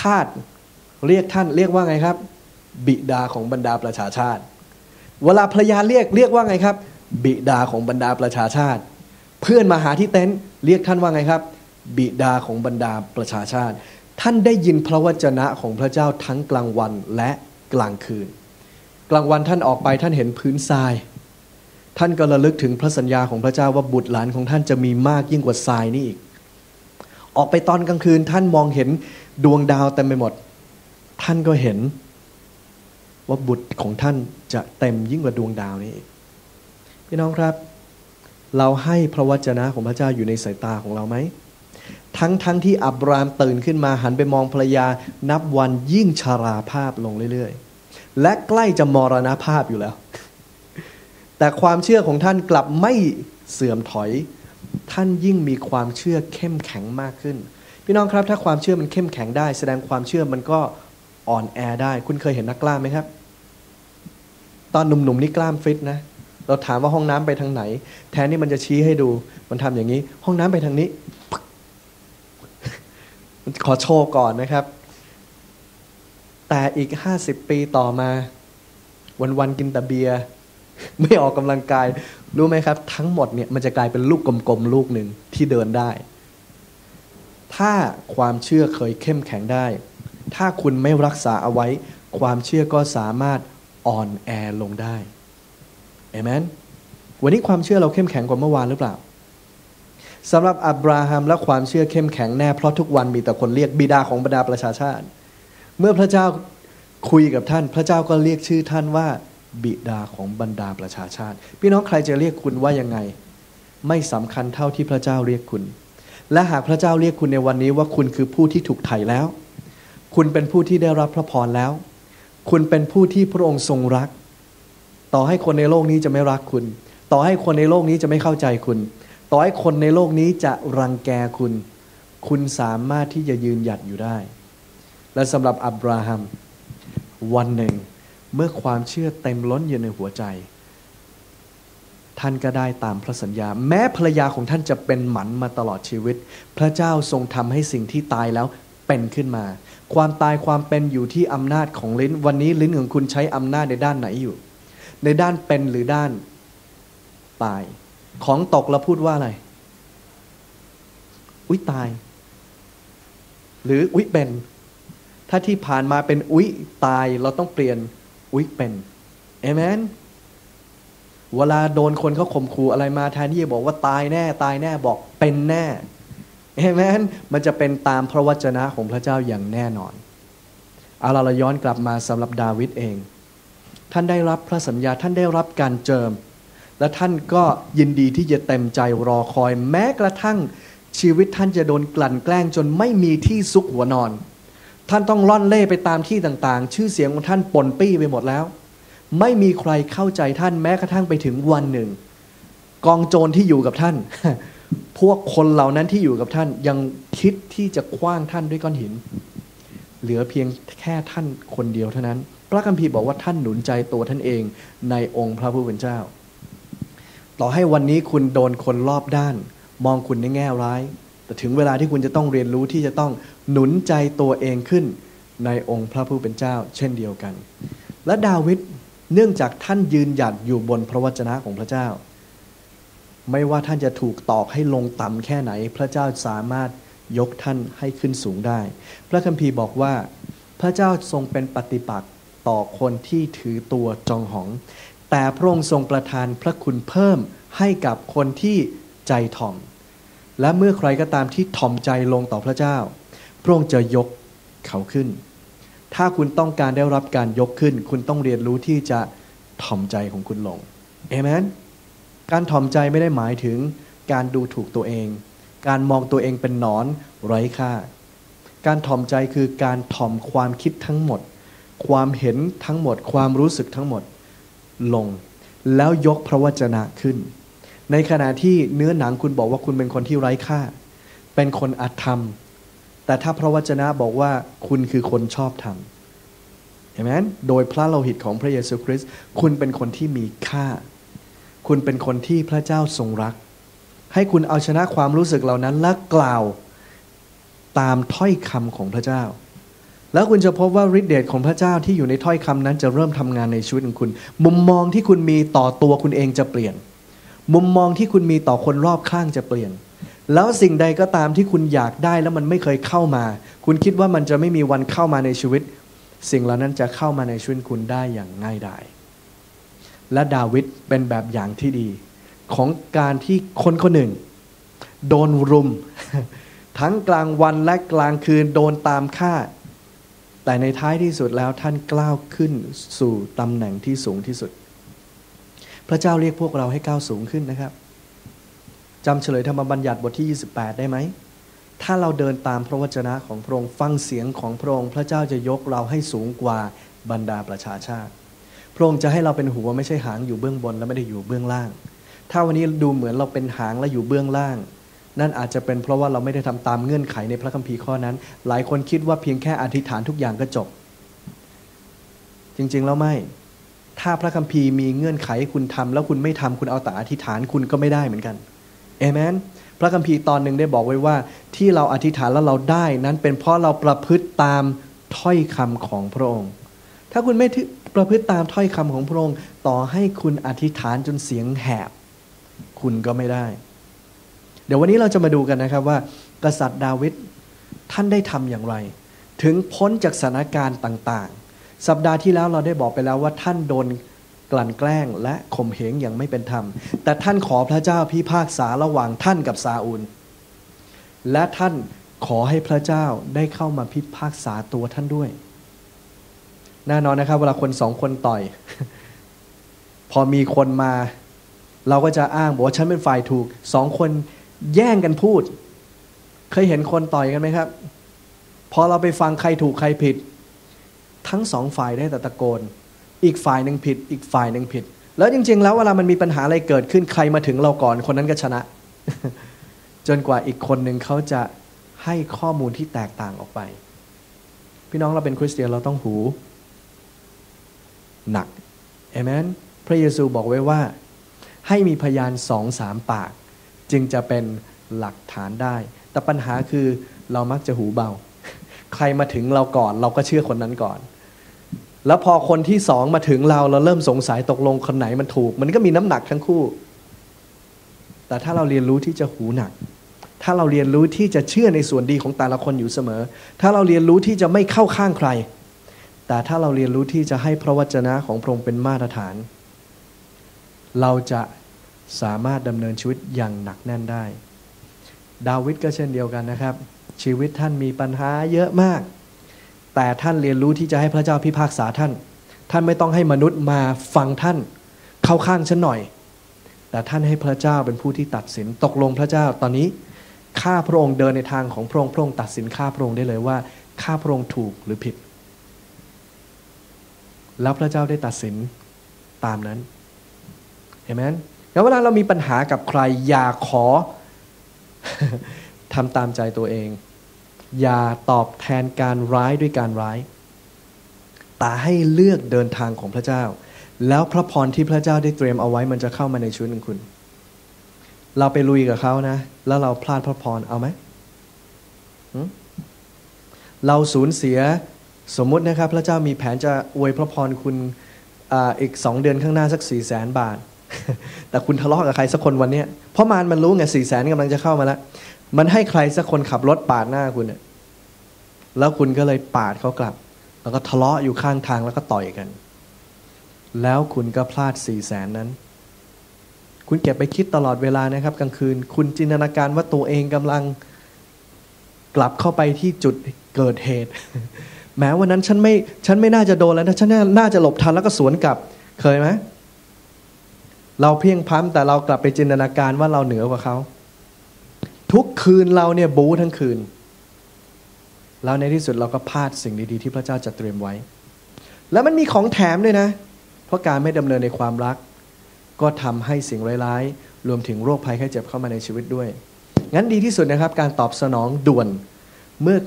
ทาสเรียกท่านเรียกว่าไงครับ บิดาของบรรดาประชาชาติ เวลาภรรยาเรียกเรียกว่าไงครับ บิดาของบรรดาประชาชาติ เพื่อนมาหาที่เต็นท์เรียกท่านว่าไงครับ บิดาของบรรดาประชาชาติ ท่านได้ยินพระวจนะของพระเจ้าทั้งกลางวันและกลางคืน กลางวันท่านออกไปท่านเห็นพื้นทราย ท่านก็ระลึกถึงพระสัญญาของพระเจ้าว่าบุตรหลานของท่านจะมีมากยิ่งกว่าทรายนี่อีกออกไปตอนกลางคืนท่านมองเห็น ดวงดาวเต็มไปหมด ท่านก็เห็น ว่าบุตรของท่านจะเต็มยิ่งกว่าดวงดาวนี่อีกพี่น้องครับ เราให้พระวจนะของพระเจ้าอยู่ในสายตาของเราไหมทั้งทั้งที่อับรามตื่นขึ้นมาหันไปมองภรรยานับวันยิ่งชาราภาพลงเรื่อยๆ และใกล้จะมรณภาพอยู่แล้ว แต่ความเชื่อของท่านกลับไม่เสื่อมถอย ท่านยิ่งมีความเชื่อเข้มแข็งมากขึ้น พี่น้องครับถ้าความเชื่อมันเข้มแข็งได้ แสดงความเชื่อมันก็อ่อนแอได้ คุณเคยเห็นนักกล้ามไหมครับ ตอนหนุ่มๆนี่กล้ามฟิตนะเราถามว่าห้องน้ำไปทางไหน แทนที่มันจะชี้ให้ดู มันทำอย่างนี้ ห้องน้ำไปทางนี้มันขอโชว์ก่อนนะครับ แต่อีกห้าสิบปีต่อมา วันๆกินแต่เบียร์ไม่ออกกำลังกาย รู้ไหมครับ ทั้งหมดเนี่ยมันจะกลายเป็นลูกกลมๆลูกหนึ่งที่เดินได้ ถ้าความเชื่อเคยเข้มแข็งได้ ถ้าคุณไม่รักษาเอาไว้ ความเชื่อก็สามารถอ่อนแอลงได้เอเมนวันนี้ความเชื่อเราเข้มแข็งกว่าเมื่อวานหรือเปล่าสำหรับอับราฮัมและความเชื่อเข้มแข็งแน่เพราะทุกวันมีแต่คนเรียกบิดาของบรรดาประชาชาติ เมื่อพระเจ้าคุยกับท่าน พระเจ้าก็เรียกชื่อท่านว่า บิดาของบรรดาประชาชาติ พี่น้องใครจะเรียกคุณว่ายังไง ไม่สำคัญเท่าที่พระเจ้าเรียกคุณ และหากพระเจ้าเรียกคุณในวันนี้ว่าคุณคือผู้ที่ถูกไถ่แล้ว คุณเป็นผู้ที่ได้รับพระพรแล้ว คุณเป็นผู้ที่พระองค์ทรงรัก ต่อให้คนในโลกนี้จะไม่รักคุณ ต่อให้คนในโลกนี้จะไม่เข้าใจคุณ ต่อให้คนในโลกนี้จะรังแกคุณ คุณสามารถที่จะยืนหยัดอยู่ได้ และสำหรับอับราฮัม วันหนึ่ง เมื่อความเชื่อเต็มล้นอยู่ในหัวใจ ท่านก็ได้ตามพระสัญญา แม้ภรรยาของท่านจะเป็นหมันมาตลอดชีวิต พระเจ้าทรงทำให้สิ่งที่ตายแล้วเป็นขึ้นมา ความตายความเป็นอยู่ที่อำนาจของลิ้น วันนี้ลิ้นของคุณใช้อำนาจในด้านไหนอยู่ ในด้านเป็นหรือด้านตาย ของตกเราพูดว่าอะไร อุ้ยตาย หรืออุ้ยเป็น ถ้าที่ผ่านมาเป็นอุ้ยตายเราต้องเปลี่ยนอุ้ยเป็นเอเมน เวลาโดนคนเขาข่มขู่อะไรมาแทนที่จะบอกว่าตายแน่ตายแน่บอกเป็นแน่เอเมนมันจะเป็นตามพระวจนะของพระเจ้าอย่างแน่นอนเอาเราเราย้อนกลับมาสำหรับดาวิดเอง ท่านได้รับพระสัญญาท่านได้รับการเจิม และท่านก็ยินดีที่จะเต็มใจรอคอย แม้กระทั่งชีวิตท่านจะโดนกลั่นแกล้งจนไม่มีที่ซุกหัวนอน ท่านต้องล่อนเล่ไปตามที่ต่างๆ ชื่อเสียงของท่านปนปี้ไปหมดแล้ว ไม่มีใครเข้าใจท่านแม้กระทั่งไปถึงวันหนึ่ง กองโจรที่อยู่กับท่าน พวกคนเหล่านั้นที่อยู่กับท่านยังคิดที่จะคว้างท่านด้วยก้อนหิน เหลือเพียงแค่ท่านคนเดียวเท่านั้น พระคัมภีร์บอกว่าท่านหนุนใจตัวท่านเองในองค์พระผู้เป็นเจ้า ต่อให้วันนี้คุณโดนคนรอบด้าน มองคุณในแง่ร้าย แต่ถึงเวลาที่คุณจะต้องเรียนรู้ที่จะต้องหนุนใจตัวเองขึ้นในองค์พระผู้เป็นเจ้า เช่นเดียวกัน และดาวิด เนื่องจากท่านยืนหยัดอยู่บนพระวจนะของพระเจ้า ไม่ว่าท่านจะถูกตอกให้ลงต่ำแค่ไหน พระเจ้าสามารถยกท่านให้ขึ้นสูงได้ พระคัมภีร์บอกว่า พระเจ้าทรงเป็นปฏิปักษ์ต่อคนที่ถือตัวจองหอง แต่พระองค์ทรงประทานพระคุณเพิ่มให้กับคนที่ใจถ่อม และเมื่อใครก็ตามที่ถ่อมใจลงต่อพระเจ้า พระองค์จะยกเขาขึ้น ถ้าคุณต้องการได้รับการยกขึ้น คุณต้องเรียนรู้ที่จะถ่อมใจของคุณลงเอเมนการถ่อมใจไม่ได้หมายถึงการดูถูกตัวเอง การมองตัวเองเป็นหนอนไร้ค่า การถ่อมใจคือการถ่อมความคิดทั้งหมด ความเห็นทั้งหมด ความรู้สึกทั้งหมดลง แล้วยกพระวจนะขึ้น ในขณะที่เนื้อหนังคุณบอกว่าคุณเป็นคนที่ไร้ค่า เป็นคนอธรรม แต่ถ้าพระวจนะบอกว่าคุณคือคนชอบธรรมเห็นไหมโดยพระโลหิตของพระเยซูคริสต์คุณเป็นคนที่มีค่า คุณเป็นคนที่พระเจ้าทรงรัก ให้คุณเอาชนะความรู้สึกเหล่านั้นและกล่าวตามถ้อยคำของพระเจ้า แล้วคุณจะพบว่าฤทธิเดชของพระเจ้าที่อยู่ในถ้อยคำนั้นจะเริ่มทำงานในชีวิตของคุณ มุมมองที่คุณมีต่อตัวคุณเองจะเปลี่ยน มุมมองที่คุณมีต่อคนรอบข้างจะเปลี่ยน แล้วสิ่งใดก็ตามที่คุณอยากได้แล้วมันไม่เคยเข้ามา คุณคิดว่ามันจะไม่มีวันเข้ามาในชีวิต สิ่งเหล่านั้นจะเข้ามาในชีวิตคุณได้อย่างง่ายดายและดาวิดเป็นแบบอย่างที่ดี ของการที่คนคนหนึ่ง โดนรุม ทั้งกลางวันและกลางคืนโดนตามฆ่า แต่ในท้ายที่สุดแล้วท่านกล้าวขึ้นสู่ตำแหน่งที่สูงที่สุด พระเจ้าเรียกพวกเราให้ก้าวสูงขึ้นนะครับ จำเฉลยธรรมบัญญัติบทที่ 28 ได้ไหม ถ้าเราเดินตามพระวจนะของพระองค์ฟังเสียงของพระองค์พระเจ้าจะยกเราให้สูงกว่าบรรดาประชาชาติ พระองค์จะให้เราเป็นหัวไม่ใช่หางอยู่เบื้องบนและไม่ได้อยู่เบื้องล่าง ถ้าวันนี้ดูเหมือนเราเป็นหางและอยู่เบื้องล่าง นั่นอาจจะเป็นเพราะว่าเราไม่ได้ทำตามเงื่อนไขในพระคัมภีร์ข้อนั้น หลายคนคิดว่าเพียงแค่อธิษฐานทุกอย่างก็จบ จริงๆแล้วไม่ถ้าพระคัมภีร์มีเงื่อนไขคุณทำแล้วคุณไม่ทำคุณเอาแต่อธิษฐานคุณก็ไม่ได้เหมือนกัน เอเมนพระคัมภีร์ตอนหนึ่งได้บอกไว้ว่า ที่เราอธิษฐานแล้วเราได้ นั้นเป็นเพราะเราประพฤติตามถ้อยคำของพระองค์ ถ้าคุณไม่ประพฤติตามถ้อยคำของพระองค์ ต่อให้คุณอธิษฐานจนเสียงแหบ คุณก็ไม่ได้ เดี๋ยววันนี้เราจะมาดูกันนะครับว่า กษัตริย์ดาวิดท่านได้ทำอย่างไร ถึงพ้นจากสถานการณ์ต่าง ๆ สัปดาห์ที่แล้วเราได้บอกไปแล้วว่าท่านโดน กลั่นแกล้งและข่มเหงอย่างไม่เป็นธรรม แต่ท่านขอพระเจ้าพิพากษาระหว่างท่านกับซาอูล และท่านขอให้พระเจ้าได้เข้ามาพิพากษาตัวท่านด้วยแน่นอนนะครับ เวลาคนสองคนต่อย พอมีคนมา เราก็จะอ้างบอกว่าฉันเป็นฝ่ายถูกสองคนแย่งกันพูด เคยเห็นคนต่อยกันไหมครับ พอเราไปฟังใครถูกใครผิด ทั้งสองฝ่ายได้แต่ตะโกน อีกฝ่ายหนึ่งผิด อีกฝ่ายหนึ่งผิด แล้วจริง ๆ แล้วเวลามันมีปัญหาอะไรเกิดขึ้นใครมาถึงเราก่อนคนนั้นก็ชนะ จนกว่าอีกคนหนึ่งเขาจะให้ข้อมูลที่แตกต่างออกไป พี่น้องเราเป็นคริสเตียนเราต้องหู หนักเอเมนพระเยซูบอกไว้ว่า ให้มีพยานสองสามปาก จึงจะเป็นหลักฐานได้ แต่ปัญหาคือเรามักจะหูเบา ใครมาถึงเราก่อน เราก็เชื่อคนนั้นก่อน แล้วพอคนที่สองมาถึงเราเราเริ่มสงสัยตกลงคนไหนมันถูก มันก็มีน้ำหนักทั้งคู่ แต่ถ้าเราเรียนรู้ที่จะหูหนัก ถ้าเราเรียนรู้ที่จะเชื่อในส่วนดีของแต่ละคนอยู่เสมอ ถ้าเราเรียนรู้ที่จะไม่เข้าข้างใคร แต่ถ้าเราเรียนรู้ที่จะให้พระวจนะของพระองค์เป็นมาตรฐาน เราจะสามารถดำเนินชีวิตอย่างหนักแน่นได้ ดาวิดก็เช่นเดียวกันนะครับ ชีวิตท่านมีปัญหาเยอะมาก แต่ท่านเรียนรู้ที่จะให้พระเจ้าพิพากษาท่าน ท่านไม่ต้องให้มนุษย์มาฟังท่าน เข้าข้างฉันหน่อย แต่ท่านให้พระเจ้าเป็นผู้ที่ตัดสินตกลงพระเจ้าตอนนี้ข้าพระองค์เดินในทางของพระองค์พระองค์ตัดสินข้าพระองค์ได้เลยว่าข้าพระองค์ถูกหรือผิด แล้วพระเจ้าได้ตัดสินตามนั้นเห็นไหมแล้วเวลาเรามีปัญหากับใครอย่าขอทำตามใจตัวเอง อย่าตอบแทนการร้ายด้วยการร้าย แต่ให้เลือกเดินทางของพระเจ้า แล้วพระพรที่พระเจ้าได้เตรียมเอาไว้มันจะเข้ามาในชีวิตของคุณ เราไปลุยกับเขานะ แล้วเราพลาดพระพรเอาไหมเราสูญเสียสมมุตินะครับ พระเจ้ามีแผนจะอวยพระพรคุณออีกสองเดือนข้างหน้าสักสี่แสนบาท แต่คุณทะเลาะกับใครสักคนวันนี้เพราะมารมันรู้ไงสี่แสนกำลังจะเข้ามาแล้ว มันให้ใครสักคนขับรถปาดหน้าคุณเนี่ยแล้วคุณก็เลยปาดเขากลับ แล้วก็ทะเลาะอยู่ข้างทางแล้วก็ต่อยกัน แล้วคุณก็พลาดสี่แสนนั้น คุณเก็บไปคิดตลอดเวลานะครับ กลางคืน คุณจินตนาการว่าตัวเองกำลังกลับเข้าไปที่จุดเกิดเหตุ แม้วันนั้นฉันไม่ฉันไม่น่าจะโดนแล้วนะฉันน่าจะหลบทันแล้วก็สวนกลับเคยไหมเราเพียงพัมแต่เรากลับไปจินตนาการว่าเราเหนือกว่าเขา ทุกคืนเราเนี่ยบู๊ทั้งคืน แล้วในที่สุดเราก็พลาดสิ่งดีๆที่พระเจ้าจัดเตรียมไว้ แล้วมันมีของแถมด้วยนะ เพราะการไม่ดำเนินในความรัก ก็ทำให้สิ่งร้ายๆ รวมถึงโรคภัยไข้เจ็บเข้ามาในชีวิตด้วย งั้นดีที่สุดนะครับ การตอบสนองด่วนเมื่อ